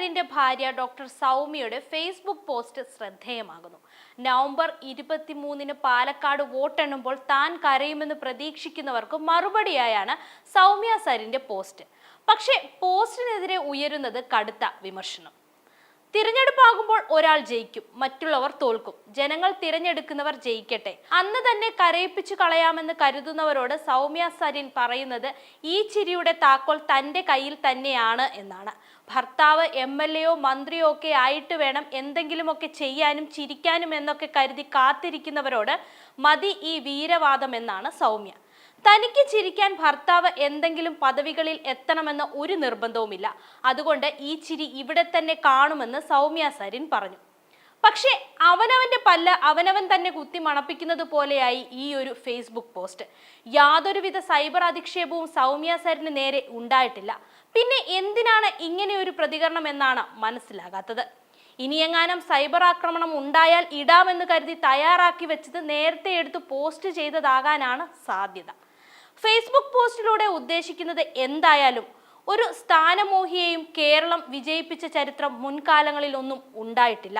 സരിന്റെ ഭാര്യ ഡോക്ടർ സൗമ്യയുടെ Facebook post ശ്രദ്ധേയമാകുന്നു. നവംബർ ഇരുപത്തിമൂന്നിന് പാലക്കാട് വോട്ടെണ്ണുമ്പോൾ താൻ കരയുമെന്ന് പ്രതീക്ഷിക്കുന്നവർക്ക് മറുപടിയായാണ് സൗമ്യ സരിന്റെ പോസ്റ്റ്. പക്ഷേ പോസ്റ്റിനെതിരെ ഉയരുന്നത് കടുത്ത വിമർശനം. തിരഞ്ഞെടുപ്പാകുമ്പോൾ ഒരാൾ ജയിക്കും മറ്റുള്ളവർ തോൽക്കും. ജനങ്ങൾ തിരഞ്ഞെടുക്കുന്നവർ ജയിക്കട്ടെ. അന്ന് തന്നെ കരയിപ്പിച്ചു കളയാമെന്ന് കരുതുന്നവരോട് സൗമ്യ സരിൻ പറയുന്നത് ഈ ചിരിയുടെ താക്കോൽ തന്റെ കയ്യിൽ തന്നെയാണ് എന്നാണ്. ഭർത്താവ് എം എൽ എയോ മന്ത്രിയോ ഒക്കെ ആയിട്ട് വേണം എന്തെങ്കിലുമൊക്കെ ചെയ്യാനും ചിരിക്കാനും എന്നൊക്കെ കരുതി കാത്തിരിക്കുന്നവരോട് മതി ഈ വീരവാദം എന്നാണ് സൗമ്യ. തനിക്ക് ചിരിക്കാൻ ഭർത്താവ് എന്തെങ്കിലും പദവികളിൽ എത്തണമെന്ന ഒരു നിർബന്ധവുമില്ല. അതുകൊണ്ട് ഈ ചിരി ഇവിടെ തന്നെ കാണുമെന്ന് സൗമ്യ സരിൻ പറഞ്ഞു. പക്ഷേ അവനവന്റെ പല്ല് അവനവൻ തന്നെ കുത്തി മണപ്പിക്കുന്നത് പോലെയായി ഈ ഒരു ഫേസ്ബുക്ക് പോസ്റ്റ് യാതൊരുവിധ സൈബർ അധിക്ഷേപവും സൗമ്യ സരിന് നേരെ ഉണ്ടായിട്ടില്ല. പിന്നെ എന്തിനാണ് ഇങ്ങനെ ഒരു പ്രതികരണം എന്നാണ് മനസ്സിലാകാത്തത്. ഇനിയെങ്ങാനും സൈബർ ആക്രമണം ഉണ്ടായാൽ ഇടാമെന്ന് കരുതി തയ്യാറാക്കി വെച്ചത് നേരത്തെ എടുത്ത് പോസ്റ്റ് ചെയ്തതാകാനാണ് സാധ്യത. ഫേസ്ബുക്ക് പോസ്റ്റിലൂടെ ഉദ്ദേശിക്കുന്നത് എന്തായാലും ഒരു സ്ഥാനമോഹിയെയും കേരളം വിജയിപ്പിച്ച ചരിത്രം മുൻകാലങ്ങളിലൊന്നും ഉണ്ടായിട്ടില്ല.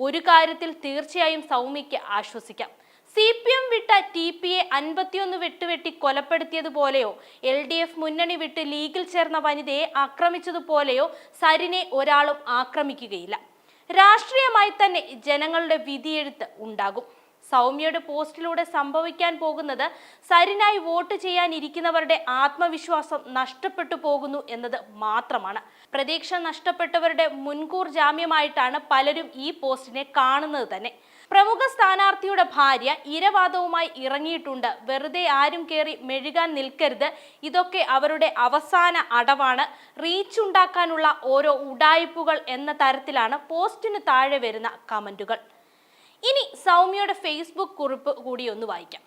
ഒരു കാര്യത്തിൽ തീർച്ചയായും സൗമ്യയ്ക്ക് ആശ്വസിക്കാം. സി പി എം വിട്ട ടി പി എ അൻപത്തിയൊന്ന് വെട്ടുവെട്ടി കൊലപ്പെടുത്തിയതുപോലെയോ എൽ ഡി എഫ് മുന്നണി വിട്ട് ലീഗിൽ ചേർന്ന വനിതയെ ആക്രമിച്ചതുപോലെയോ സരിനെ ഒരാളും ആക്രമിക്കുകയില്ല. രാഷ്ട്രീയമായി തന്നെ ജനങ്ങളുടെ വിധിയെഴുത്ത് ഉണ്ടാകും. സൗമ്യയുടെ പോസ്റ്റിലൂടെ സംഭവിക്കാൻ പോകുന്നത് സരിനായി വോട്ട് ചെയ്യാൻ ഇരിക്കുന്നവരുടെ ആത്മവിശ്വാസം നഷ്ടപ്പെട്ടു പോകുന്നു എന്നത് മാത്രമാണ്. പ്രതീക്ഷ നഷ്ടപ്പെട്ടവരുടെ മുൻകൂർ ജാമ്യമായിട്ടാണ് പലരും ഈ പോസ്റ്റിനെ കാണുന്നത് തന്നെ. പ്രമുഖ സ്ഥാനാർത്ഥിയുടെ ഭാര്യ ഇരവാദവുമായി ഇറങ്ങിയിട്ടുണ്ട്. വെറുതെ ആരും കയറി മെഴുകാൻ നിൽക്കരുത്. ഇതൊക്കെ അവരുടെ അവസാന അടവാണ്. റീച്ച് ഉണ്ടാക്കാനുള്ള ഓരോ ഉഡായിപ്പുകൾ എന്ന തരത്തിലാണ് പോസ്റ്റിന് താഴെ വരുന്ന കമന്റുകൾ. ഇനി സൗമ്യയുടെ ഫേസ്ബുക്ക് കുറിപ്പ് കൂടി ഒന്ന് വായിക്കാം.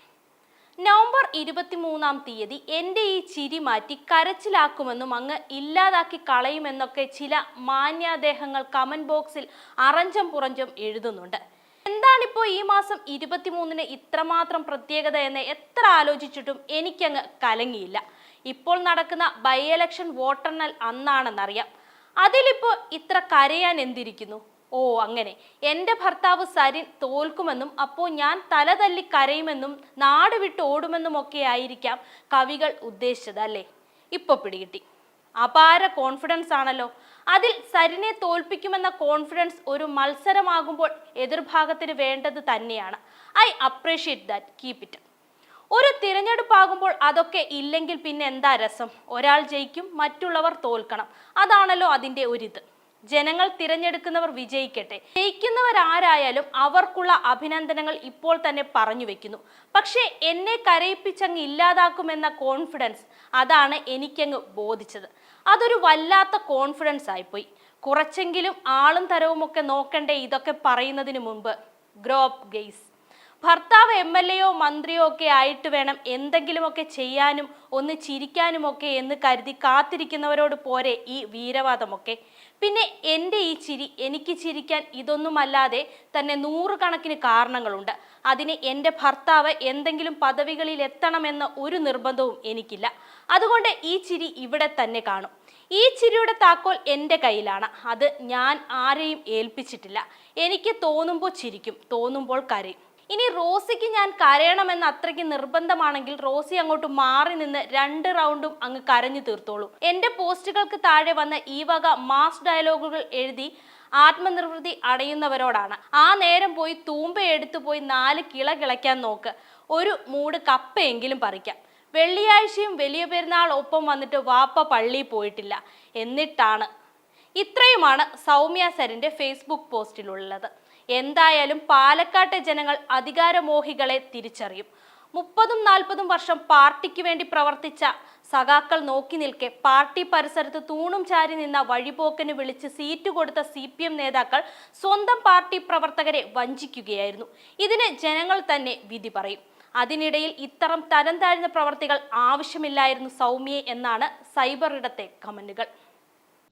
നവംബർ ഇരുപത്തിമൂന്നാം തീയതി എന്റെ ഈ ചിരി മാറ്റി കരച്ചിലാക്കുമെന്നും അങ്ങ് ഇല്ലാതാക്കി കളയുമെന്നൊക്കെ ചില മാന്യാദേഹങ്ങൾ കമന്റ് ബോക്സിൽ അറഞ്ചം പുറഞ്ചും എഴുതുന്നുണ്ട്. എന്താണിപ്പോൾ ഈ മാസം ഇരുപത്തിമൂന്നിന് ഇത്രമാത്രം പ്രത്യേകത എന്ന് എത്ര ആലോചിച്ചിട്ടും എനിക്കങ്ങ് കലങ്ങിയില്ല. ഇപ്പോൾ നടക്കുന്ന ബൈ എലക്ഷൻ വോട്ടെണ്ണൽ അന്നാണെന്നറിയാം. അതിലിപ്പോൾ ഇത്ര കരയാൻ എന്തിരിക്കുന്നു? ഓ അങ്ങനെ. എന്റെ ഭർത്താവ് സരിൻ തോൽക്കുമെന്നും അപ്പോൾ ഞാൻ തലതല്ലി കരയുമെന്നും നാട് വിട്ട് ഓടുമെന്നും ഒക്കെ ആയിരിക്കാം കവികൾ ഉദ്ദേശിച്ചത് അല്ലേ? ഇപ്പൊ പിടികിട്ടി. അപാര കോൺഫിഡൻസ് ആണല്ലോ. അതിൽ സരിനെ തോൽപ്പിക്കുമെന്ന കോൺഫിഡൻസ് ഒരു മത്സരമാകുമ്പോൾ എതിർഭാഗത്തിന് വേണ്ടത് തന്നെയാണ്. I appreciate that. Keep it. ഒരു തിരഞ്ഞെടുപ്പാകുമ്പോൾ അതൊക്കെ ഇല്ലെങ്കിൽ പിന്നെ എന്താ രസം? ഒരാൾ ജയിക്കും മറ്റുള്ളവർ തോൽക്കണം. അതാണല്ലോ അതിന്റെ ഒരിത്. ജനങ്ങൾ തിരഞ്ഞെടുക്കുന്നവർ വിജയിക്കട്ടെ. ജയിക്കുന്നവരാരായാലും അവർക്കുള്ള അഭിനന്ദനങ്ങൾ ഇപ്പോൾ തന്നെ പറഞ്ഞു വെക്കുന്നു. പക്ഷേ എന്നെ കരയിപ്പിച്ചങ്ങ് ഇല്ലാതാക്കുമെന്ന കോൺഫിഡൻസ് അതാണ് എനിക്കങ്ങ് ബോധിച്ചത്. അതൊരു വല്ലാത്ത കോൺഫിഡൻസ് ആയിപ്പോയി. കുറച്ചെങ്കിലും ആളും തരവുമൊക്കെ നോക്കണ്ടേ ഇതൊക്കെ പറയുന്നതിന് മുമ്പ്. Grow up guys. ഭർത്താവ് എം എൽ എയോ മന്ത്രിയോ ഒക്കെ ആയിട്ട് വേണം എന്തെങ്കിലുമൊക്കെ ചെയ്യാനും ഒന്ന് ചിരിക്കാനുമൊക്കെ എന്ന് കരുതി കാത്തിരിക്കുന്നവരോട് പോരെ ഈ വീരവാദമൊക്കെ. പിന്നെ എന്റെ ഈ ചിരി എനിക്ക് ചിരിക്കാൻ ഇതൊന്നുമല്ലാതെ തന്നെ നൂറുകണക്കിന് കാരണങ്ങളുണ്ട്. അതിന് എന്റെ ഭർത്താവ് എന്തെങ്കിലും പദവികളിൽ എത്തണമെന്ന ഒരു നിർബന്ധവും എനിക്കില്ല. അതുകൊണ്ട് ഈ ചിരി ഇവിടെ തന്നെ കാണും. ഈ ചിരിയുടെ താക്കോൽ എന്റെ കയ്യിലാണ്. അത് ഞാൻ ആരെയും ഏൽപ്പിച്ചിട്ടില്ല. എനിക്ക് തോന്നുമ്പോൾ ചിരിക്കും തോന്നുമ്പോൾ കരയും. ഇനി റോസിക്ക് ഞാൻ കരയണമെന്ന് അത്രയ്ക്ക് നിർബന്ധമാണെങ്കിൽ റോസി അങ്ങോട്ട് മാറി നിന്ന് രണ്ട് റൗണ്ടും അങ്ങ് കരഞ്ഞു തീർത്തോളൂ. എന്റെ പോസ്റ്റുകൾക്ക് താഴെ വന്ന ഈ വക മാസ് ഡയലോഗുകൾ എഴുതി ആത്മനിർവൃതി അടയുന്നവരോടാണ്. ആ നേരം പോയി തൂമ്പ എടുത്തു പോയി നാല് കിള കിളയ്ക്കാൻ നോക്ക്. ഒരു മൂട് കപ്പയെങ്കിലും പറിക്കാം. വെള്ളിയാഴ്ചയും വലിയ പെരുന്നാൾ ഒപ്പം വന്നിട്ട് വാപ്പ പള്ളിയിൽ പോയിട്ടില്ല. എന്നിട്ടാണ്. ഇത്രയുമാണ് സൗമ്യ സരിന്റെ ഫേസ്ബുക്ക് പോസ്റ്റിലുള്ളത്. എന്തായാലും പാലക്കാട്ടെ ജനങ്ങൾ അധികാരമോഹികളെ തിരിച്ചറിയും. മുപ്പതും നാൽപ്പതും വർഷം പാർട്ടിക്ക് വേണ്ടി പ്രവർത്തിച്ച സഖാക്കൾ നോക്കി നിൽക്കെ പാർട്ടി പരിസരത്ത് തൂണും ചാരി നിന്ന വഴിപോക്കന് വിളിച്ച് സീറ്റ് കൊടുത്ത സി പി എം നേതാക്കൾ സ്വന്തം പാർട്ടി പ്രവർത്തകരെ വഞ്ചിക്കുകയായിരുന്നു. ഇതിന് ജനങ്ങൾ തന്നെ വിധി പറയും. അതിനിടയിൽ ഇത്തരം തരം താഴ്ന്ന പ്രവർത്തികൾ ആവശ്യമില്ലായിരുന്നു സൗമ്യെ എന്നാണ് സൈബർ ഇടത്തെ കമന്റുകൾ.